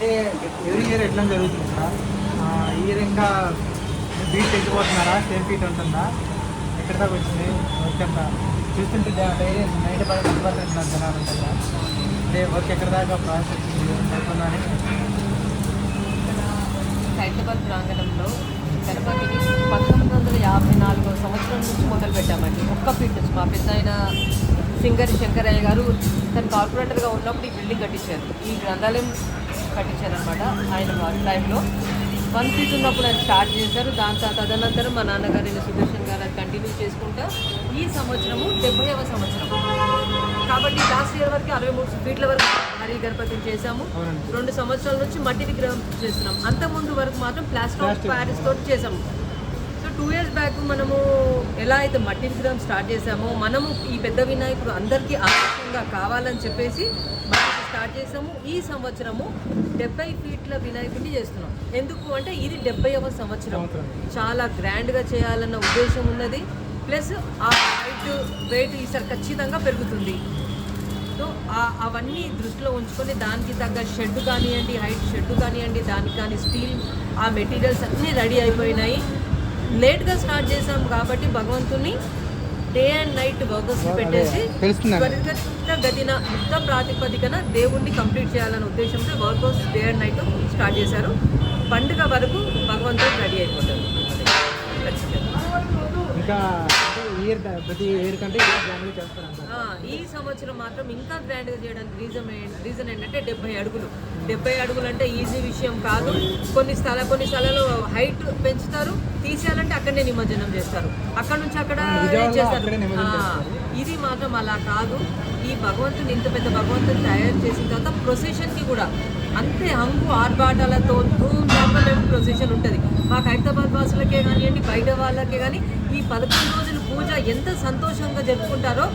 అంటే every year ఎట్లా జరుగుతుంది సార్? ఇయర్ ఇంకా బీట్ తెచ్చిపోతున్నారా సేమ్ ఫీట్ ఉంటుందా? ఎక్కడ దాకా వచ్చింది? వర్క్ అంతా చూస్తుంటే డైలీ నైట్ పది మంది పర్సెంట్ జనాలు ఉంటుందా అంటే వర్క్ ఎక్కడ దాకా ప్రాసెస్ అవుతుందని హైదరాబాద్ ప్రాంగణంలో గణపతిని పంతొమ్మిది వందల యాభై నాలుగో సంవత్సరం నుంచి మొదలు పెట్టామండి ఒక్క ఫీట్ మా పెద్ద ఆయన సింగర్ శంకరయ్య గారు తను కార్పొరేటర్గా ఉన్నప్పుడు ఈ బిల్డింగ్ కట్టించారు. ఈ గ్రంథాలయం కట్టించారు అనమాట ఆయన వారి టైంలో. వన్ ఫీట్ ఉన్నప్పుడు ఆయన స్టార్ట్ చేశారు. దాని తర్వాత తదనంతరం మా నాన్నగారు సుదర్శన్ గారు అది కంటిన్యూ చేసుకుంటా ఈ సంవత్సరము డెబ్బైవ సంవత్సరం. కాబట్టి లాస్ట్ ఇయర్ వరకు అరవై మూడు ఫీట్ల వరకు హరి గణపతిని చేశాము. రెండు సంవత్సరాల నుంచి మట్టి విగ్రహం చేస్తున్నాం. అంత ముందు వరకు మాత్రం ప్లాస్టర్ ఆఫ్. ప్యారిస్ తోటి చేసాము టూ ఇయర్స్ బ్యాక్ మనము ఎలా అయితే మట్టి విగ్రహం స్టార్ట్ చేసామో మనము ఈ పెద్ద వినాయకుడు అందరికీ ఆదర్శంగా కావాలని చెప్పేసి మట్టి స్టార్ట్ చేసాము ఈ సంవత్సరము డెబ్బై ఫీట్ల వినాయకుడిని చేస్తున్నాం. ఎందుకు అంటే ఇది డెబ్బైవ సంవత్సరం. చాలా గ్రాండ్గా చేయాలన్న ఉద్దేశం ఉన్నది. ప్లస్ ఆ హైట్ వెయిట్ ఈసారి ఖచ్చితంగా పెరుగుతుంది. సో అవన్నీ దృష్టిలో ఉంచుకొని దానికి తగ్గ షెడ్ కానివ్వండి హైట్ షెడ్ కానివ్వండి దానికి కానీ స్టీల్ ఆ మెటీరియల్స్ అన్నీ రెడీ అయిపోయినాయి. లేట్గా స్టార్ట్ చేసాం కాబట్టి భగవంతుని డే అండ్ నైట్ వర్కర్స్ పెట్టేసి తెలుస్తుందండి. త్వరిత గతిన యుద్ధ ప్రాతిపదికన దేవుణ్ణి కంప్లీట్ చేయాలనే ఉద్దేశంతో workers day and night start చేశారు. పండుగ వరకు భగవంతుడు రెడీ అయిపోతారు ఖచ్చితంగా. ఇంకా ఇయర్ ప్రతి ఇయర్ కంటే ఈ సంవత్సరం మాత్రం ఇంకా గ్రాండ్గా చేయడానికి రీజన్ రీజన్ ఏంటంటే డెబ్బై అడుగులు. డెబ్బై అడుగులు అంటే ఈజీ విషయం కాదు. కొన్ని స్థల కొన్ని స్థలాల్లో హైట్ పెంచుతారు. తీసేయాలంటే అక్కడనే నిమజ్జనం చేస్తారు. అక్కడ నుంచి అక్కడ చేస్తారు. ఇది మాత్రం అలా కాదు. ఈ భగవంతుని ఇంత పెద్ద భగవంతుని తయారు చేసిన తర్వాత ప్రొసెషన్కి కూడా అంతే హంగు ఆర్భాటాలతో మేము ప్రొసెషన్ ఉంటుంది. మాకు హైదరాబాద్ వాసులకే కానివ్వండి బయట వాళ్ళకే కానీ ఈ పదకొండు రోజులు పూజ ఎంత సంతోషంగా జరుపుకుంటారో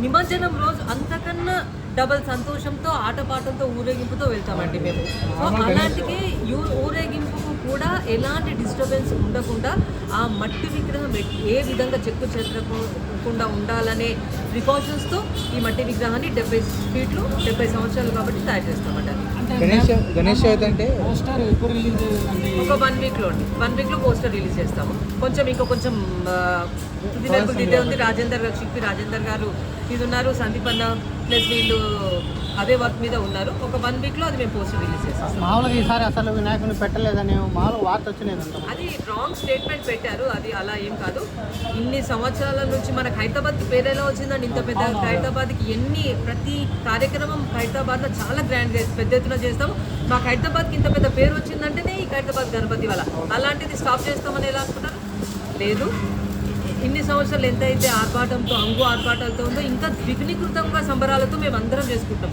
నిమజ్జనం రోజు అంతకన్నా డబల్ సంతోషంతో ఆటపాటలతో ఊరేగింపుతో వెళ్తామండి మేము. సో అలాంటికి యూ- ఊరేగింపుకు కూడా ఎలాంటి డిస్టర్బెన్స్ ఉండకుండా ఆ మట్టి విగ్రహం ఏ విధంగా చెక్కు చెదరకుండా ఉండాలనే ప్రికాషన్స్తో ఈ మట్టి విగ్రహాన్ని డెబ్బై ఫీట్లు డెబ్బై సంవత్సరాలు కాబట్టి తయారు చేస్తామంట. గణేష్ గణేష్ అంటే పోస్టర్ ఎప్పుడు రిలీజ్ అంటే ఒక వన్ వీక్లో అండి. వన్ వీక్లో పోస్టర్ రిలీజ్ చేస్తాము. కొంచెం ఇంకా కొంచెం ఇదే ఉంది. రాజేందర్ గారు శిల్పి రాజేందర్ గారు ఇది ఉన్నారు. సందీప్ అన్న ప్లస్ వీళ్ళు అదే వర్క్ మీద ఉన్నారు. ఒక వన్ వీక్లో అది మేము పోస్టర్ రిలీజ్ చేస్తాం మామూలుగా ఈసారి అసలు వినాయకుని పెట్టలేదని మామూలుగా వార్త వచ్చినది అది రాంగ్ స్టేట్మెంట్ పెట్టారు. అది అలా ఏం కాదు. ఇన్ని సంవత్సరాల నుంచి మనకు హైదరాబాద్కి పేరు ఎలా వచ్చిందండి ఇంత పెద్ద హైదరాబాద్కి? ఎన్ని ప్రతి కార్యక్రమం హైదరాబాద్లో చాలా గ్రాండ్గా పెద్ద ఎత్తున చేస్తాము. మాకు హైదరాబాద్కి ఇంత పెద్ద పేరు వచ్చిందంటేనే ఈ హైదరాబాద్ గణపతి వల్ల అలాంటిది స్టాప్ చేస్తామని ఎలా అనుకుంటారు? లేదు. ఇన్ని సంవత్సరాలు ఎంతైతే ఆర్భాటంతో అంగు ఆర్భాటాలతో ఉందో ఇంకా ద్విగుణీకృతంగా సంబరాలతో మేము అందరం చేసుకుంటాం.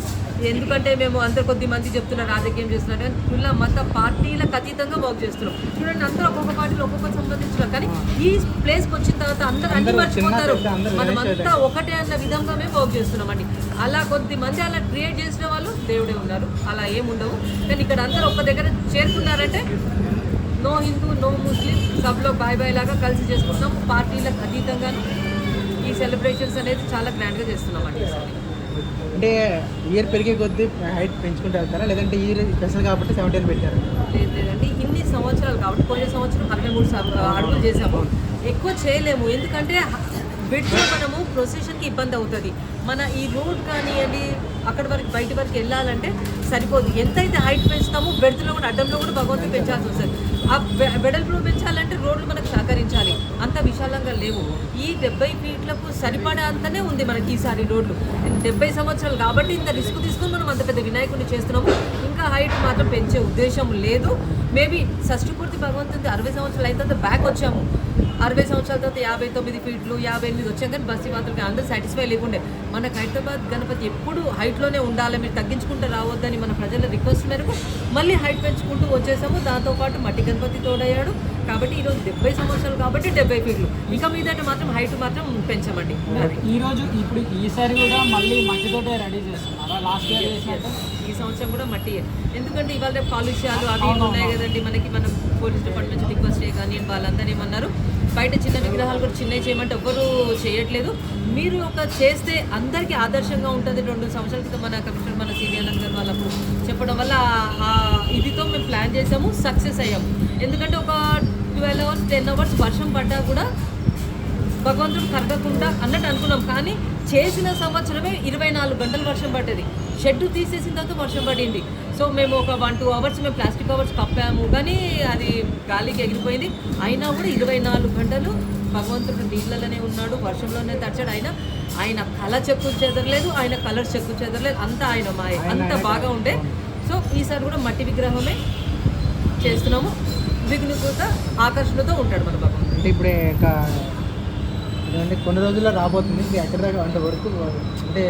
ఎందుకంటే మేము అందరు కొద్ది మంది చెప్తున్నారు రాజకీయం చేస్తున్నారు కానీ కుల మత పార్టీలకు అతీతంగా వర్క్ చేస్తున్నాం. చూడండి అందరూ ఒక్కొక్క పార్టీలో ఒక్కొక్క సంబంధించిన కానీ ఈ ప్లేస్కి వచ్చిన తర్వాత అందరూ అన్ని మర్చిపోతారు. పెద్ద అందరూ మనం గణేష్ అంతా ఒకటే అన్న విధంగా మేము వర్క్ చేస్తున్నామండి. అలా కొద్ది మంది అలా క్రియేట్ చేసిన వాళ్ళు దేవుడే ఉన్నారు. అలా ఏముండవు. కానీ ఇక్కడ అందరూ ఒక్క దగ్గర చేరుకున్నారంటే నో హిందూ నో ముస్లిం సబ్లో బాయ్ బాయ్ లాగా కలిసి చేసుకుంటున్నాం. పార్టీలకు అతీతంగాను ఈ సెలబ్రేషన్స్ అనేది చాలా గ్రాండ్గా చేస్తున్నాం అండి. అంటే ఇయర్ పెరిగే కొద్దీ హైట్ పెంచుకుంటూ వెళ్తారా? లేదంటే ఈ ఇయర్ స్పెషల్ కాబట్టి సెవెంటీన్ పెట్టారు? లేదు లేదండి. ఇన్ని సంవత్సరాలు కాబట్టి పోయిన సంవత్సరం అరవై మూడు అడుగులు చేసాము ఎక్కువ చేయలేము. ఎందుకంటే విడ్లో మనము ప్రొసెషన్కి ఇబ్బంది అవుతుంది. మన ఈ రోడ్ కానివ్వండి అక్కడ వరకు బయట వరకు వెళ్ళాలంటే సరిపోదు. ఎంతైతే హైట్ పెంచుతామో బెడ్త్లో కూడా అడ్డంలో కూడా భగవంతుడు పెంచాల్సి వస్తుంది. ఆ వెడల్పులో పెంచాలంటే రోడ్లు మనకు సహకరించాలి. అంత విశాలంగా లేవు. ఈ డెబ్బై ఫీట్లకు సరిపడా అంతనే ఉంది మనకి ఈసారి రోడ్లు. డెబ్బై సంవత్సరాలు కాబట్టి ఇంత రిస్క్ తీసుకొని మనం అంత పెద్ద వినాయకుడిని చేస్తున్నాము. ఇంకా హైట్ మాత్రం పెంచే ఉద్దేశం లేదు. మేబీ షష్టి పూర్తి భగవంతుడి అరవై సంవత్సరాలు అయితే బ్యాక్ వచ్చాము. అరవై సంవత్సరాల తర్వాత యాభై తొమ్మిది ఫీట్లు యాభై ఎనిమిది వచ్చాం కానీ బస్సు మాత్రం అందరూ సాటిస్ఫై లేకుండే. మనకు హైదరాబాద్ గణపతి ఎప్పుడు హైట్లోనే ఉండాలి మీరు తగ్గించుకుంటూ రావద్దని మన ప్రజల రిక్వెస్ట్ మేరకు మళ్ళీ హైట్ పెంచుకుంటూ వచ్చేసాము. దాంతోపాటు మట్టి గణపతి తోడయ్యాడు. కాబట్టి ఈరోజు డెబ్బై సంవత్సరాలు కాబట్టి డెబ్బై ఫీట్లు. ఇక మీదట మాత్రం హైట్ మాత్రం పెంచమండి. ఈ రోజు ఇప్పుడు ఈసారి కూడా మళ్ళీ మట్టితోటే రెడీ చేస్తున్నారా? లాస్ట్ ఇయర్ చేసినట్టు? ఈ సంవత్సరం కూడా మట్టి ఎందుకంటే ఇవాళ రేపు కాలుష్యాలు అవి ఉన్నాయి కదండి. మనకి మనం పోలీస్ డిపార్ట్మెంట్ నుంచి రిక్వెస్ట్ చేయగాని వాళ్ళందరూ ఏమన్నారు బయట చిన్న విగ్రహాలు కూడా చిన్నవి చేయమంటే ఎవ్వరూ చేయట్లేదు. మీరు ఒక చేస్తే అందరికీ ఆదర్శంగా ఉంటుంది రెండు సంవత్సరాల క్రితం మన కమిషనర్ మన అనంత్ గారు వాళ్ళకు చెప్పడం వల్ల ఇదితో మేము ప్లాన్ చేసాము సక్సెస్ అయ్యాము. ఎందుకంటే ఒక ట్వెల్వ్ అవర్స్ టెన్ అవర్స్ వర్షం పడ్డా కూడా భగవంతుడు కరగకుండా అన్నట్టు అనుకున్నాం. కానీ చేసిన సంవత్సరమే ఇరవై నాలుగు గంటలు వర్షం పడ్డది. షెడ్ తీసేసిన తర్వాత వర్షం పడింది. సో మేము ఒక వన్ టూ అవర్స్ మేము ప్లాస్టిక్ కవర్స్ కప్పాము. కానీ అది గాలికి ఎగిరిపోయింది. అయినా కూడా ఇరవై నాలుగు గంటలు భగవంతుడు నీళ్ళలోనే ఉన్నాడు వర్షంలోనే తడిచాడు. ఆయన ఆయన కళ చెక్కు చెదరలేదు ఆయన కలర్ చెక్కు చెదరలేదు. అంతా ఆయన మాయ అంత బాగా ఉండే. సో ఈసారి కూడా మట్టి విగ్రహమే చేస్తున్నాము. విఘ్నుత ఆకర్షణతో ఉంటాడు మన భగవంతుడు అంటే ఇప్పుడు ఇంకా అంటే కొన్ని రోజుల్లో రాబోతుంది ఇది ఎక్కడ దాకా అంటే వరకు అంటే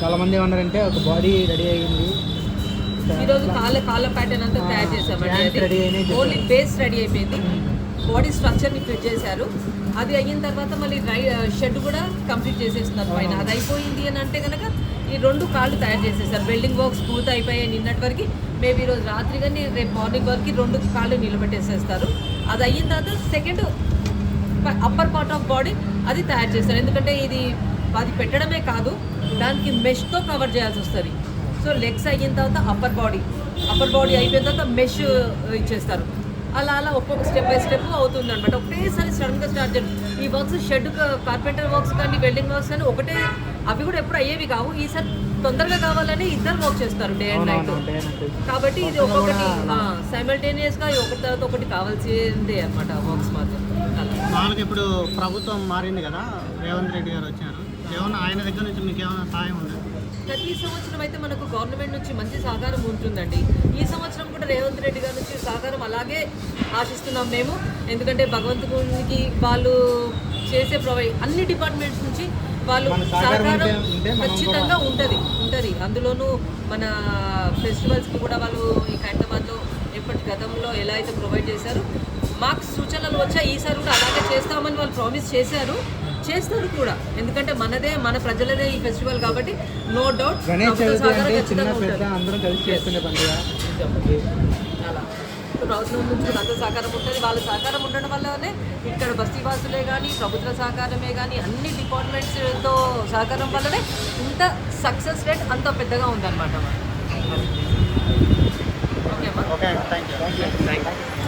చాలా మంది ఏమన్నారంటే ఒక బాడీ రెడీ అయ్యింది. ఈ రోజు కాళ్ళ కాళ్ళ ప్యాటర్న్ అంతా తయారు చేసామండి. ఓన్లీ బేస్ రెడీ అయిపోయింది. బాడీ స్ట్రక్చర్ని ఫిట్ చేశారు. అది అయిన తర్వాత మళ్ళీ రై షెడ్ కూడా కంప్లీట్ చేసేస్తున్నారు పైన. అది అయిపోయింది అని అంటే కనుక ఈ రెండు కాళ్ళు తయారు చేసేసారు. వెల్డింగ్ వర్క్స్ పూర్తి అయిపోయాయి నిన్నటి వరకు. మేబీ ఈరోజు రోజు రాత్రి కానీ రేపు మార్నింగ్ వరకు రెండు కాళ్ళు నిలబెట్టేసేస్తారు. అది అయిన తర్వాత second upper part of body అది తయారు చేస్తారు. ఎందుకంటే ఇది అది పెట్టడమే కాదు దానికి మెష్తో కవర్ చేయాల్సి వస్తుంది. సో లెగ్స్ అయిన తర్వాత అప్పర్ బాడీ అప్పర్ బాడీ అయిపోయిన తర్వాత మెష్ ఇచ్చేస్తారు. అలా అలా ఒక్కొక్క స్టెప్ బై స్టెప్ అవుతుంది అనమాట ఒకటేసారి సడన్గా స్టార్ట్ చేయడం. ఈ వర్క్స్ షెడ్ కార్పెంటర్ వర్క్స్ కానీ వెల్డింగ్ వర్క్స్ కానీ ఒకటే అవి కూడా ఎప్పుడు అయ్యేవి కావు. ఈసారి తొందరగా కావాలని ఇద్దరు వర్క్ చేస్తారు డే అండ్ నైట్ కాబట్టి ఇది ఒక్కొక్కటి సైమల్టేనియస్గా ఒకటి తర్వాత ఒకటి కావాల్సిందే అనమాట వర్క్స్ మాత్రం. అలా. మామూలుగా ఇప్పుడు ప్రభుత్వం మారింది కదా రేవంత్ రెడ్డి గారు వచ్చారు. ఏమన్నా ఆయన దగ్గర నుంచి మీకు ఏమైనా సహాయం ఉందా? ప్రతి సంవత్సరం అయితే మనకు గవర్నమెంట్ నుంచి మంచి సహకారం ఉంటుందండి. ఈ సంవత్సరం కూడా రేవంత్ రెడ్డి గారి నుంచి సహకారం అలాగే ఆశిస్తున్నాం మేము. ఎందుకంటే భగవంతునికి వాళ్ళు చేసే ప్రొవైడ్ అన్ని డిపార్ట్మెంట్స్ నుంచి వాళ్ళు సహకారం ఖచ్చితంగా ఉంటుంది ఉంటుంది. అందులోనూ మన ఫెస్టివల్స్కి కూడా వాళ్ళు ఈ హైదరాబాద్లో ఎప్పటి గతంలో ఎలా అయితే ప్రొవైడ్ చేశారు మాకు సూచనలు వచ్చాయి ఈసారి కూడా అలాగే చేస్తామని వాళ్ళు ప్రామిస్ చేశారు. చేస్తారు కూడా. ఎందుకంటే మనదే మన ప్రజలదే ఈ ఫెస్టివల్ కాబట్టి నో డౌట్ గణేష్ చవితి ప్రభుత్వం నుంచి కూడా అందరూ సహకారం ఉంటుంది. వాళ్ళ సహకారం ఉండడం వల్లనే ఇక్కడ బస్తీవాసులే కానీ ప్రభుత్వ సహకారమే కానీ అన్ని డిపార్ట్మెంట్స్తో సహకారం వల్లనే ఇంత సక్సెస్ రేట్ అంత పెద్దగా ఉందన్నమాట. ఓకే అమ్మా ఓకే థ్యాంక్ యూ